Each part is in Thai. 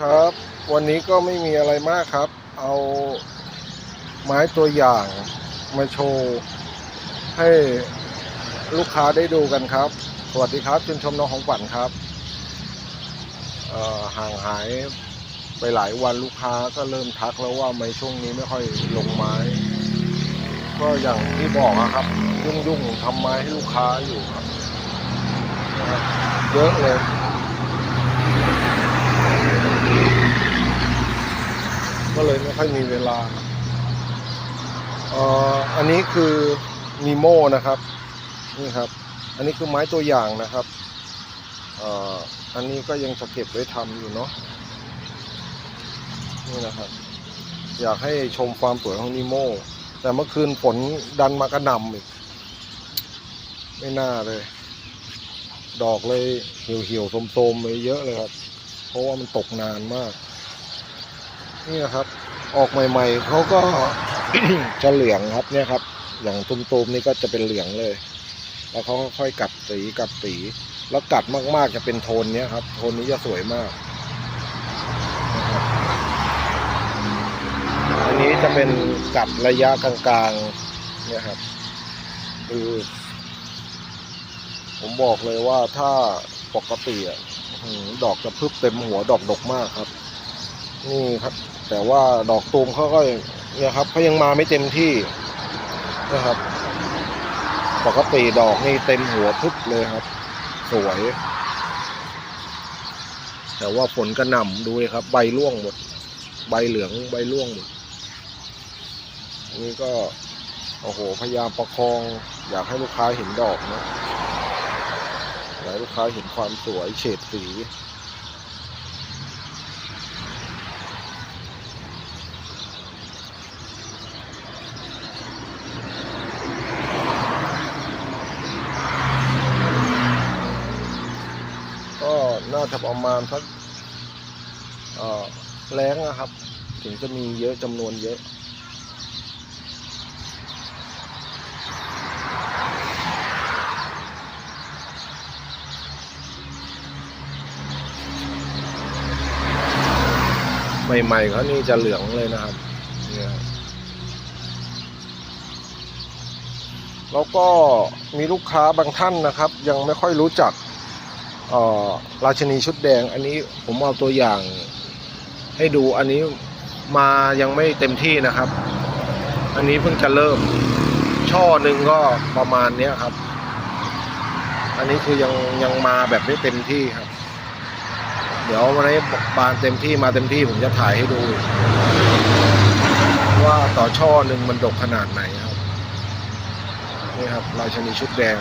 ครับ วันนี้ก็ไม่มีอะไรมากครับ เอาไม้ตัวอย่างมาโชว์ให้ลูกค้าได้ดูกันครับ สวัสดีครับชื่นชมน้องของขวัญครับห่างหายไปหลายวันลูกค้าก็เริ่มทักแล้วว่าไม่ช่วงนี้ไม่ค่อยลงไม้ ก็อย่างที่บอกอะครับ ยุ่งๆทำไม้ให้ลูกค้าอยู่ครับ เยอะเลย ก็เลยไม่ค่อยมีเวลาอันนี้คือนีโมนะครับนี่ครับ อันนี้คือไม้ตัวอย่างนะครับอันนี้ก็ยังจะเก็บไว้ทำอยู่เนาะนี่นะครับ อยากให้ชมความสวยของนีโมแต่เมื่อคืนฝนดันมากระหน่ำอีก ไม่น่าเลย ดอกเลยเหี่ยวๆโทมๆไปเยอะเลยครับ เพราะว่ามันตกนานมาก นี่นะครับ ออกใหม่ๆเขาก็จะเหลืองครับเนี่ยครับ อย่างตุ้มๆนี่ก็จะเป็นเหลืองเลย แล้วเขาค่อยกัดสีกัดสี แล้วกัดมากๆจะเป็นโทนเนี้ยครับ โทนนี้จะสวยมาก อันนี้จะเป็นกัดระยะกลางๆเนี่ยครับคือผมบอกเลยว่าถ้าปกติอะดอกจะพึบเต็มหัวดอกดกมากครับ นี่ครับ แต่ว่าดอกตูมเขาก็เนี่ยครับเขายังมาไม่เต็มที่นะครับ ปกติดอกนี่เต็มหัวพึบเลยครับ สวย แต่ว่าฝนกระหน่ำดูเลยครับ ใบร่วงหมด ใบเหลืองใบร่วงหมดนี่ก็โอ้โหพยายามประคอง อยากให้ลูกค้าเห็นดอกนะอยากให้ลูกค้าเห็นความสวยเฉดสี ก็น่า จะประมาณสักเอ่อแรงนะครับ ถึงจะมีเยอะจำนวนเยอะใหม่ๆเขานี่จะเหลืองเลยนะครับเนี่ยครับแล้วก็มีลูกค้าบางท่านนะครับ ยังไม่ค่อยรู้จัก ราชนีชุดแดง อันนี้ผมเอาตัวอย่างให้ดูอันนี้มายังไม่เต็มที่นะครับ อันนี้เพิ่งจะเริ่ม ช่อหนึ่งก็ประมาณเนี้ยครับ อันนี้คือยังยังมาแบบไม่เต็มที่ครับ เดี๋ยววันนี้บานเต็มที่มาเต็มที่ผมจะถ่ายให้ดู ว่าต่อช่อหนึ่งมันดกขนาดไหนครับนี่ครับราชนีชุดแดง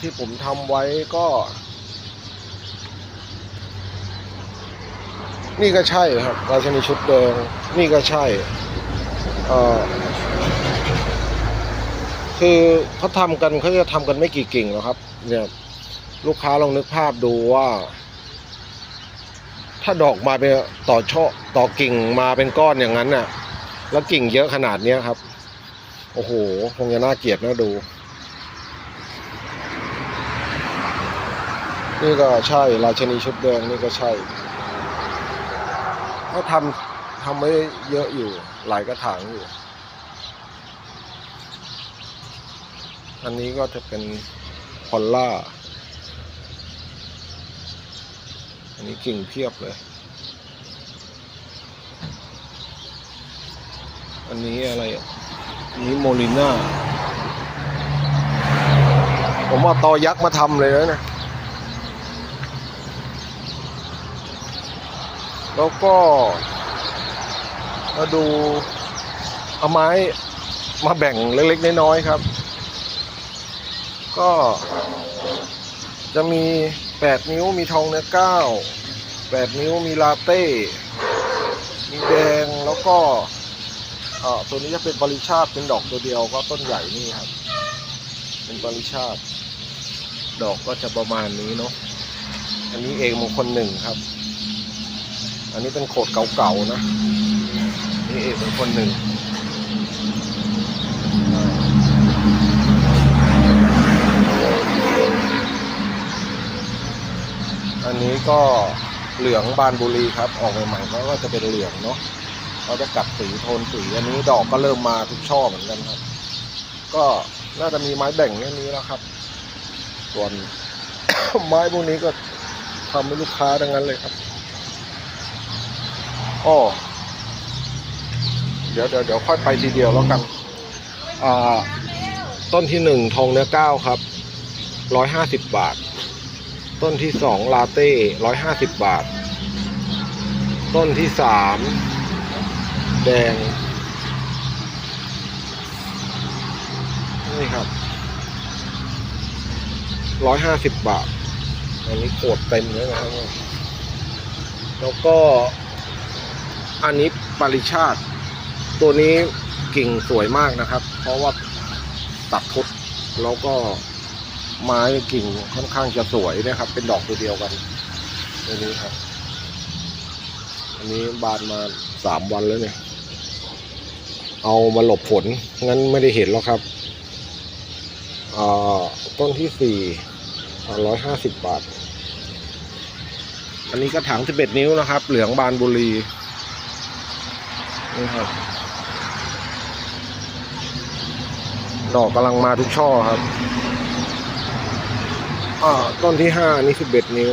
ที่ผมทำไว้ก็ นี่ก็ใช่ครับราชนีชุดแดงนี่ก็ใช่อ่อคือเขาทำกันเขาจะทำกันไม่กี่กิ่งหรอกครับ เนี่ยลูกค้าลองนึกภาพดูว่า ถ้าดอกมาเป็นต่อช่อต่อกิ่งมาเป็นก้อนอย่างนั้นน่ะ แล้วกิ่งเยอะขนาดนี้ครับ โอ้โห คงจะน่าเกลียดน่าดู นี่ก็ใช่ราชนีชุดแดงนี่ก็ใช่ก็ทำทำไว้เยอะอยู่หลายกระถางอยู่ อันนี้ก็จะเป็นพอลล่า อันนี้กิ่งเพียบเลย อันนี้อะไรอะอันนี้โมลิน่า ผมว่าตอยักษ์มาทำเลยนะเนี่ย แล้วก็มาดูเอาไม้มาแบ่งเล็กๆน้อยๆครับ ก็จะมี 8 นิ้วมีทองเนื้อเก้า8นิ้วมีลาเต้ มีแดงแล้วก็ตัวนี้จะเป็นบริชาติเป็นดอกตัวเดียวก็ต้นใหญ่นี่ครับ เป็นบริชาติ ดอกก็จะประมาณนี้เนาะอันนี้เองมงคลหนึ่งครับ อันนี้เป็นโขดเก่าๆนะนี่เอกเป็นคนหนึ่งอันนี้ก็เหลืองบานบุรีครับ ออกใหม่ๆเขาก็จะเป็นเหลืองเนาะเขาจะกัดสีโทนสีอันนี้ดอกก็เริ่มมาทุกช่อเหมือนกันครับ ก็น่าจะมีไม้แบ่งแค่นี้แล้วครับ ส่วนไม้พวกนี้ก็ทำให้ลูกค้าดังนั้นเลยครับ อ้อเดี๋ยวเดี๋ยวเดี๋ยวค่อยไปทีเดียวแล้วกันอ่าต้นที่หนึ่งทองเนื้อเก้าครับร้อยห้าสิบบาท ต้นที่สองลาเต้ร้อยห้าสิบบาท ต้นที่สามแดง นี่ครับร้อยห้าสิบบาท อันนี้โกดเต็มเลยนะครับ แล้วก็ อันนี้ปาริชาติ ตัวนี้กิ่งสวยมากนะครับ เพราะว่าตัดทุดแล้วก็ไม้กิ่งค่อนข้างจะสวยนะครับ เป็นดอกตัวเดียวกันตัวนี้ครับ อันนี้บานมาสามวันแล้วเนี่ย เอามาหลบฝนงั้นไม่ได้เห็นแล้วครับอ่าต้นที่สี่ร้อยห้าสิบบาท อันนี้กระถางสิบเอ็ดนิ้วนะครับ เหลืองบานบุรี นี่ครับดอกกำลังมาทุกช่อครับอ่าต้นที่ห้านี่สิบเอ็ดนิ้ว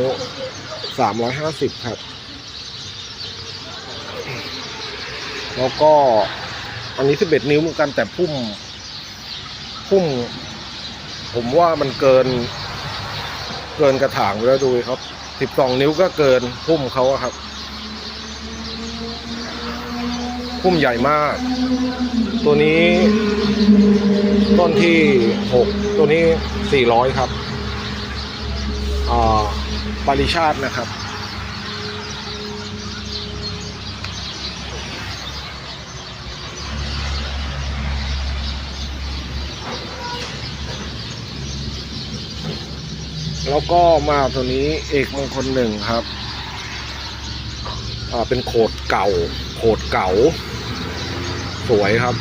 สามร้อยห้าสิบครับ แล้วก็อันนี้สิบเอ็ดนิ้วเหมือนกันแต่พุ่ม พุ่ม ผมว่ามันเกิน เกินกระถางไปแล้วดูครับสิบสองนิ้วก็เกินพุ่มเขาครับ พุ่มใหญ่มาก ตัวนี้ต้นที่หกตัวนี้สี่ร้อยครับอ่าปาริชาตินะครับ แล้วก็มาตัวนี้เอกมงคลหนึ่งครับอ่าเป็นโขดเก่า โขดเก่า สวยครับ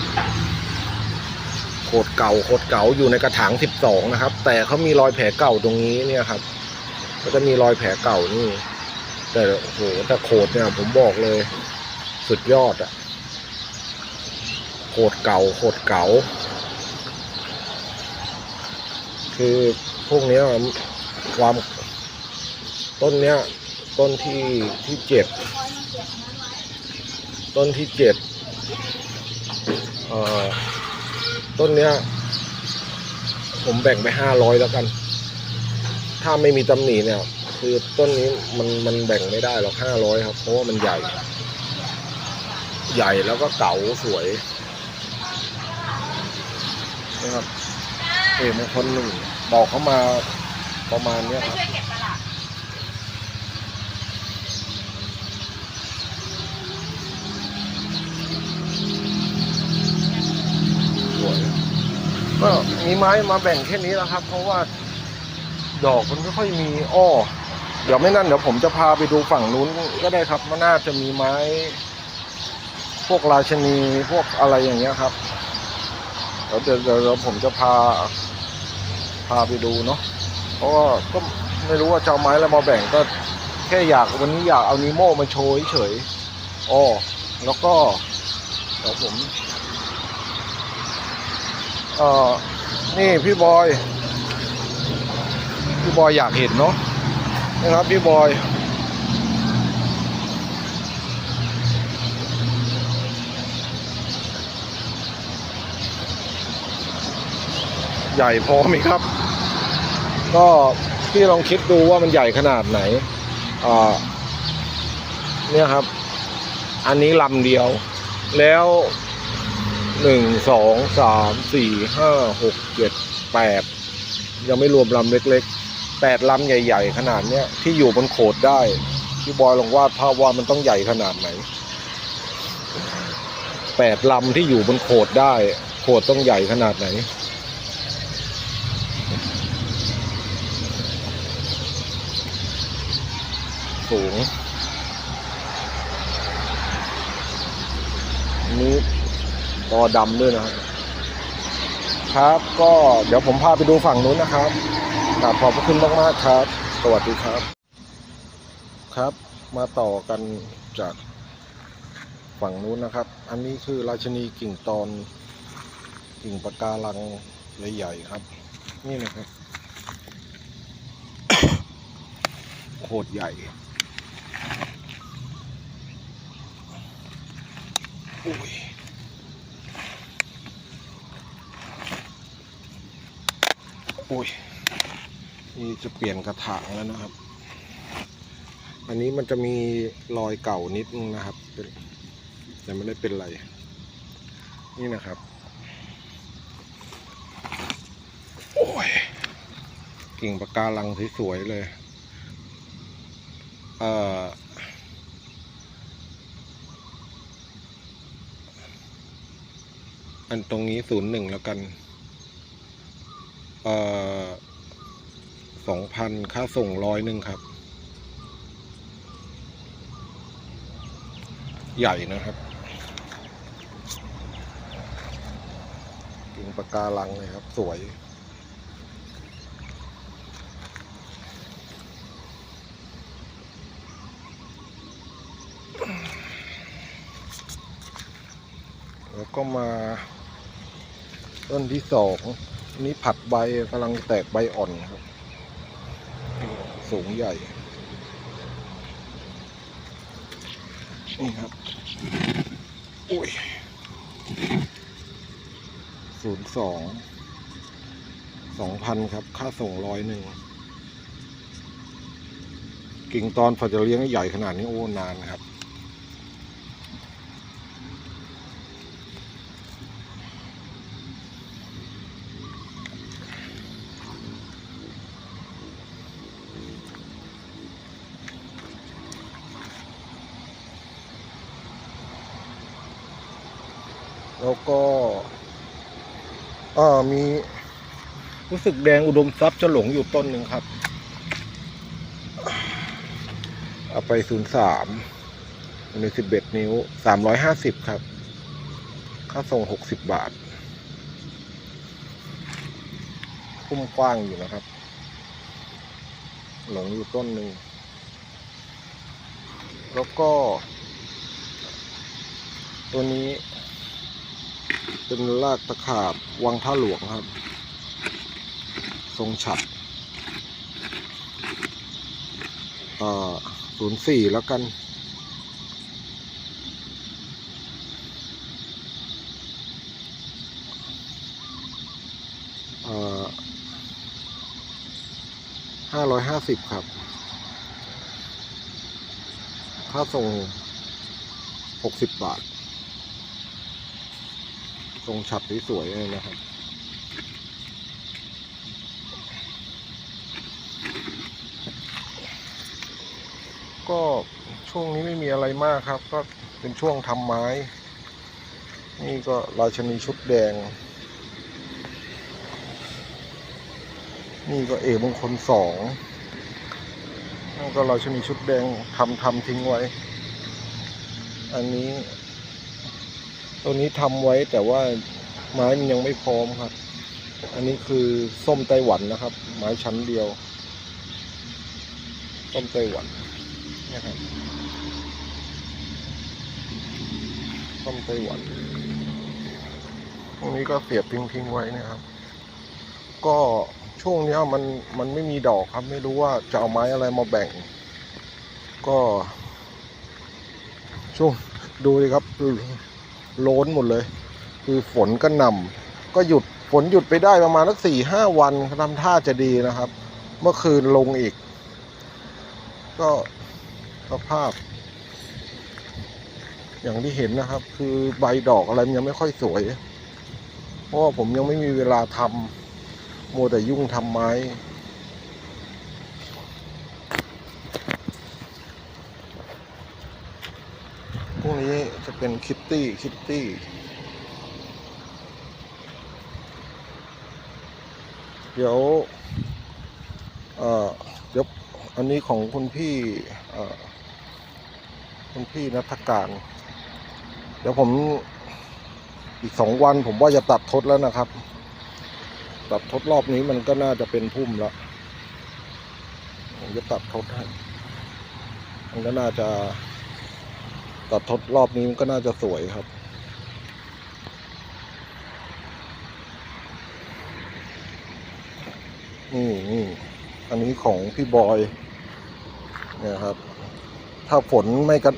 โขดเก่าโขดเก่าอยู่ในกระถางสิบสองนะครับ แต่เขามีรอยแผลเก่าตรงนี้เนี่ยครับ ก็จะมีรอยแผลเก่านี่ แต่โอ้โหแต่โขดเนี่ย ผมบอกเลย สุดยอดอะโขดเก่าโขดเก่า คือพวกนี้ความต้นเนี้ย ต้นที่ที่เจ็ดต้นที่เจ็ด ต้นเนี้ย ผมแบ่งไปห้าร้อยแล้วกัน ถ้าไม่มีตำหนิเนี่ย คือต้นนี้มันมันแบ่งไม่ได้หรอกห้าร้อยครับ เพราะว่ามันใหญ่ ใหญ่แล้วก็เก๋าสวยนะครับเอกมงคลหนึ่งดอกเข้ามาประมาณเนี้ยครับ ช่วยเก็บตลาด สวย ก็มีไม้มาแบ่งแค่นี้แล้วครับ เพราะว่าดอกมันไม่ค่อยมีอ้อเดี๋ยวไม่นั่นเดี๋ยวผมจะพาไปดูฝั่งนู้นก็ได้ครับมันน่าจะมีไม้ พวกราชนีพวกอะไรอย่างเงี้ยครับเดี๋ยวเดี๋ยวเดี๋ยวผมจะพา พาไปดูเนาะเพราะว่าก็ไม่รู้ว่าจะเอาไม้แล้วมาแบ่งก็แค่อยากวันนี้อยากเอานิโมมาโชว์เฉยอ้อแล้วก็เดี๋ยวผม เออนี่พี่บอย พี่บอยอยากเห็นเนาะนะครับพี่บอยใหญ่พอไหมครับ ก็พี่ลองคิดดูว่ามันใหญ่ขนาดไหนเนี่ยครับ อันนี้ลำเดียว แล้ว หนึ่งสองสามสี่ห้าหกเจ็ดแปดยังไม่รวมลำเล็กๆแปดลำใหญ่ ๆ ขนาดเนี้ยที่อยู่บนโขดได้พี่บอยลองวาดภาพว่ามันต้องใหญ่ขนาดไหนแปดลำที่อยู่บนโขดได้ โขดต้องใหญ่ขนาดไหน สูงอัน นี้ตอดำด้วยนะครับ ครับก็เดี๋ยวผมพาไปดูฝั่งนู้นนะครับกราบขอบพระคุณมากๆครับ สวัสดีครับ ครับ มาต่อกันจากฝั่งนู้นนะครับ อันนี้คือราชนีกิ่งตอน กิ่งปะการังใหญ่ๆครับ นี่นะครับโคตรใหญ่อุ้ย อุ้ยนี่จะเปลี่ยนกระถางแล้วนะครับ อันนี้มันจะมีรอยเก่านิดนึงนะครับแต่ไม่ได้เป็นไร นี่นะครับ โอ้ยกิ่งปะการังสวยๆเลย เอ่ออันตรงนี้ศูนย์หนึ่งแล้วกัน สองพันค่าส่งร้อยหนึ่งครับ ใหญ่นะครับกิ่งปะการังเลยครับ สวยแล้วก็มาต้นที่สอง นี้ผัดใบกำลังแตกใบอ่อนครับ สูงใหญ่ นี่ครับอุ้ยศูนย์สองสองพันครับ ค่าส่งร้อยหนึ่งกิ่งตอนฝาจะเลี้ยงใหญ่ขนาดนี้โอ้นานครับ แล้วก็มีรู้สึกแดงอุดมทรัพย์จะหลงอยู่ต้นหนึ่งครับ เอาไปศูนย์สามอันนี้สิบเอ็ดนิ้วสามร้อยห้าสิบครับ ค่าส่งหกสิบบาทพุ่มกว้างอยู่นะครับ หลงอยู่ต้นหนึ่ง แล้วก็ ตัวนี้ เป็นรากตะขาบวังท่าหลวงครับ ทรงฉัดเอ่อศูนย์สี่แล้วกันเออห้าร้อยห้าสิบครับ ถ้าส่งหกสิบบาท ทรงฉับสวยๆเลยนะครับก็ช่วงนี้ไม่มีอะไรมากครับ ก็เป็นช่วงทำไม้ นี่ก็ราชนีชุดแดง นี่ก็เอกมงคลสองนั่นก็ราชนีชุดแดงทำทำทิ้งไว้ อันนี้ ตัวนี้ทำไว้แต่ว่าไม้มันยังไม่พร้อมครับ อันนี้คือส้มไต้หวันนะครับ ไม้ชั้นเดียว ส้มไต้หวันนะครับส้มไต้หวันตรงนี้ก็เสียบทิ้งๆไว้นะครับ ก็ช่วงนี้มันมันไม่มีดอกครับ ไม่รู้ว่าจะเอาไม้อะไรมาแบ่ง ก็ ช่วงดูเลยครับ โล้นหมดเลย คือฝนก็นำก็หยุดฝนหยุดไปได้ประมาณสักสี่ห้าวันทำท่าจะดีนะครับ เมื่อคืนลงอีก ก็สภาพ อย่างที่เห็นนะครับ คือใบดอกอะไรมันยังไม่ค่อยสวย เพราะว่าผมยังไม่มีเวลาทำมัวแต่ยุ่งทำไม้ พวกนี้ จะเป็นคิตตี้คิตตี้เดี๋ยวเอ่อเดี๋ยวอันนี้ของคุณพี่เอ่อคุณพี่นัทการ เดี๋ยวผมอีกสองวันผมว่าจะตัดทดแล้วนะครับ ตัดทดรอบนี้มันก็น่าจะเป็นพุ่มแล้วผมจะตัดทดให้มันก็น่าจะ ตัดทดรอบนี้มันก็น่าจะสวยครับ นี่นี่อันนี้ของพี่บอยเนี่ยครับ ถ้าฝนไม่กัน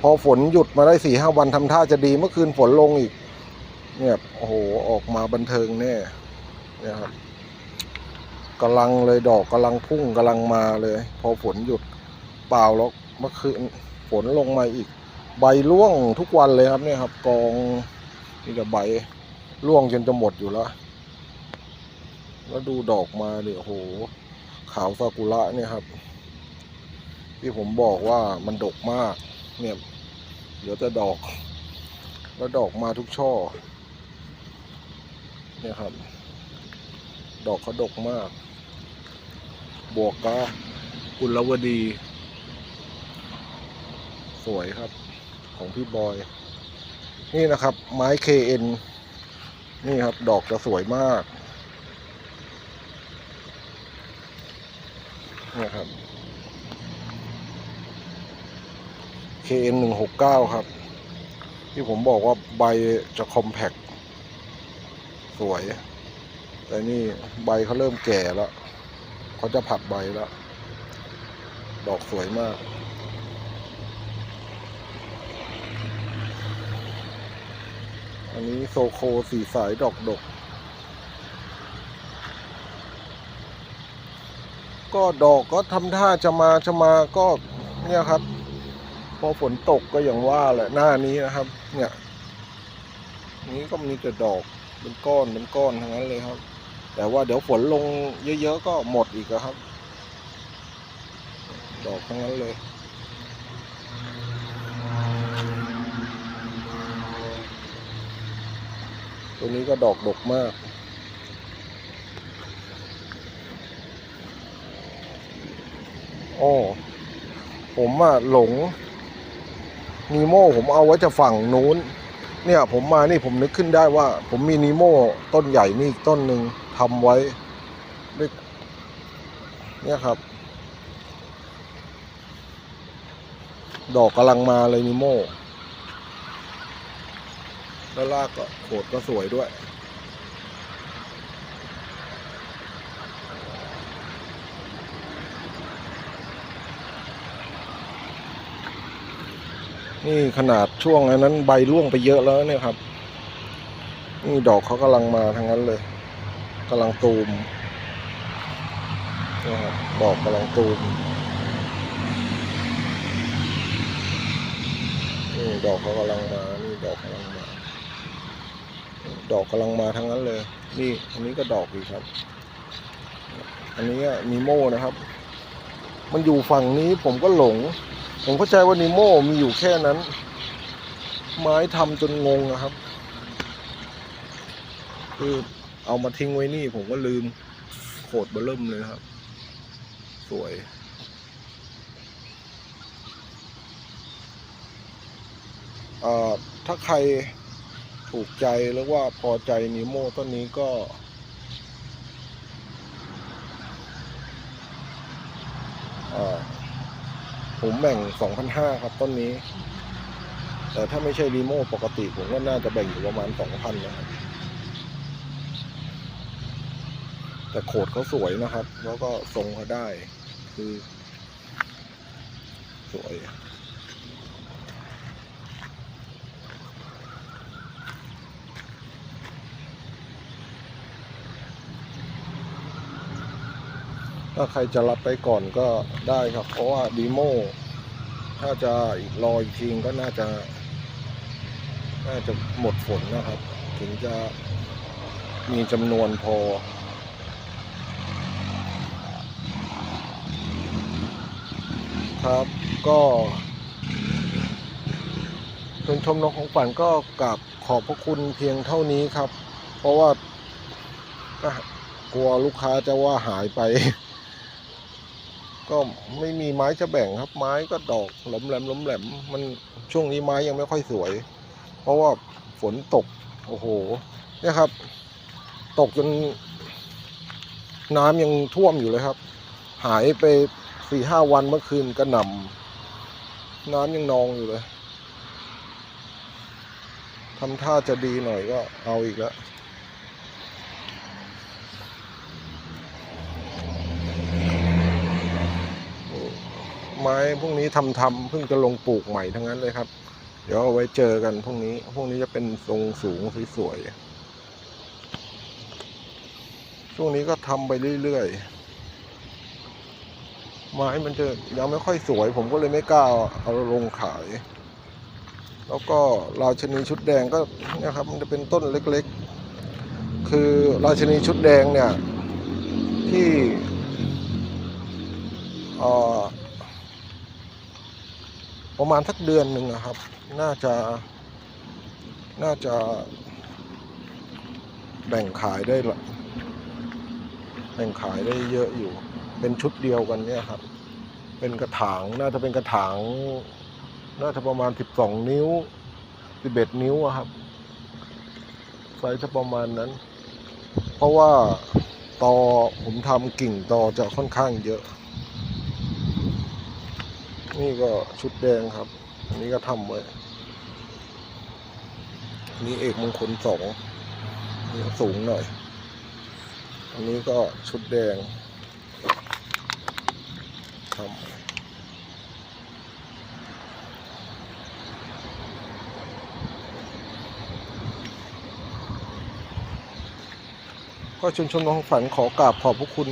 พอฝนหยุดมาได้สี่ห้าวันทำท่าจะดีเมื่อคืนฝนลงอีก เนี่ยโอ้โหออกมาบันเทิงแน่เนี่ยครับกำลังเลยดอกกำลังพุ่งกำลังมาเลย พอฝนหยุดเปล่าแล้วเมื่อคืนฝนลงมาอีก ใบร่วงทุกวันเลยครับเนี่ยครับ กองนี่แต่ใบร่วงจนจะหมดอยู่แล้ว แล้วดูดอกมาดิโอ้โห ขาวซากุระเนี่ยครับ ที่ผมบอกว่ามันดกมาก เนี่ย เดี๋ยวจะดอก แล้วดอกมาทุกช่อ เนี่ยครับ ดอกเขาดกมาก บวกก็กุลวดี สวยครับ ของพี่บอย นี่นะครับ ไม้ KN นี่ครับ ดอกจะสวยมากนี่ยครับ KN หนึ่งหกเก้าครับ ที่ผมบอกว่าใบจะคอมแพคสวย แต่นี่ใบเขาเริ่มแก่แล้ว เขาจะผัดใบแล้ว ดอกสวยมาก อันนี้โซโคสีสายดอกดก ก็ดอกก็ทำท่าจะมาจะมาก็เนี่ยครับ พอฝนตกก็อย่างว่าแหละหน้านี้นะครับ เนี่ย นี้ก็มีแต่ดอกเป็นก้อนเป็นก้อนทั้งนั้นเลยครับ แต่ว่าเดี๋ยวฝนลงเยอะๆก็หมดอีกครับ ดอกทั้งนั้นเลย ตัวนี้ก็ดอกดกมากอ้อผมอะหลงนีโม่ผมเอาไว้จะฝั่งนู้น เนี่ยผมมานี่ผมนึกขึ้นได้ว่า ผมมีนีโม่ต้นใหญ่นี่อีกต้นหนึ่งทำไว้ด้วยเนี่ยครับ ดอกกำลังมาเลยนีโม่ แล้วรากก็โขดก็สวยด้วย นี่ขนาดช่วงอันนั้นใบร่วงไปเยอะแล้วเนี่ยครับ นี่ดอกเขากำลังมาทั้งนั้นเลยกำลังตูมนี่ครับดอกกำลังตูมนี่ดอกเขากำลังมา นี่ดอกกำลังมา ดอกกำลังมาทั้งนั้นเลย นี่อันนี้ก็ดอกอีกครับ อันนี้นีโม่นะครับ มันอยู่ฝั่งนี้ผมก็หลง ผมเข้าใจว่านิโม่มีอยู่แค่นั้น ไม้ทำจนงงนะครับ คือเอามาทิ้งไว้นี่ผมก็ลืมโขดเบริ่มเลยครับ สวยอ่อถ้าใคร ถูกใจหรือว่าพอใจนิโม่ต้นนี้ก็ ผมแบ่ง 2,500 ครับต้นนี้ แต่ถ้าไม่ใช่รีโม่ปกติ ผมก็น่าจะแบ่งอยู่ประมาณ 2,000 นะครับ แต่โขดเขาสวยนะครับ แล้วก็ทรงเขาได้ คือ สวย ถ้าใครจะรับไปก่อนก็ได้ครับ เพราะว่าดีโมถ้าจะอีกรออีกทีก็น่าจะ น่าจะหมดฝนนะครับ ถึงจะมีจำนวนพอ ครับก็ชมชมนกของฝันก็กราบขอบพระคุณเพียงเท่านี้ครับ เพราะว่ากลัวลูกค้าจะว่าหายไป ก็ไม่มีไม้จะแบ่งครับ ไม้ก็ดอกหลมแหลมหลมแหลม มันช่วงนี้ไม้ยังไม่ค่อยสวย เพราะว่าฝนตก โอ้โห เนี่ยครับ ตกจนน้ำยังท่วมอยู่เลยครับ หายไปสี่ห้าวันเมื่อคืนกระหน่ำน้ำยังนองอยู่เลยทำท่าจะดีหน่อยก็เอาอีกแล้ว ไม้พวกนี้ทำทำเพิ่งจะลงปลูกใหม่ทั้งนั้นเลยครับ เดี๋ยวเอาไว้เจอกันพวกนี้ พวกนี้จะเป็นทรงสูงสวยๆ ช่วงนี้ก็ทำไปเรื่อยๆ ไม้มันจะยังไม่ค่อยสวย ผมก็เลยไม่กล้าเอาลงขาย แล้วก็ราชนีชุดแดงก็นี่ยครับ มันจะเป็นต้นเล็กๆ คือราชนีชุดแดงเนี่ยที่ เอ่อ ประมาณสักเดือนหนึ่งนะครับ น่าจะ น่าจะแบ่งขายได้ละแบ่งขายได้เยอะอยู่ เป็นชุดเดียวกันเนี่ยครับ เป็นกระถาง น่าจะเป็นกระถาง น่าจะประมาณสิบสองนิ้วสิบเอ็ดนิ้วอะครับ ไซส์จะประมาณนั้น เพราะว่าตอผมทำกิ่งตอจะค่อนข้างเยอะ นี่ก็ชุดแดงครับ อันนี้ก็ทำไว้อันนี้เอกมงคลสองนี่สูงหน่อย อันนี้ก็ชุดแดงทำก็ชุมชนของฝันขอกราบขอบพระคุณ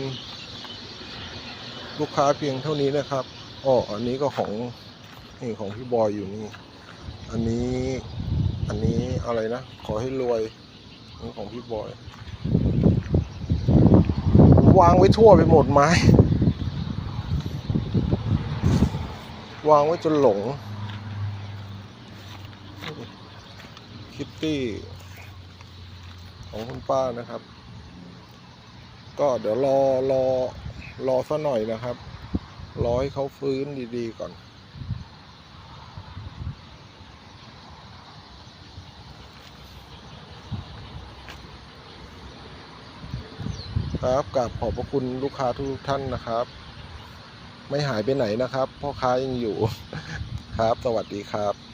ลูกค้าเพียงเท่านี้นะครับ อ๋ออันนี้ก็ของนี่ของพี่บอยอยู่นี่ อันนี้อันนี้อะไรนะ ขอให้รวยนี่ของพี่บอย วางไว้ทั่วไปหมดไม้ วางไว้จนหลง คิตตี้ ของคุณป้านะครับ ก็เดี๋ยวรอรอรอสักหน่อยนะครับ รอให้เขาฟื้นดีๆก่อน ครับกราบขอบพระคุณลูกค้าทุกท่านนะครับ ไม่หายไปไหนนะครับ พ่อค้ายังอยู่ ครับ สวัสดีครับ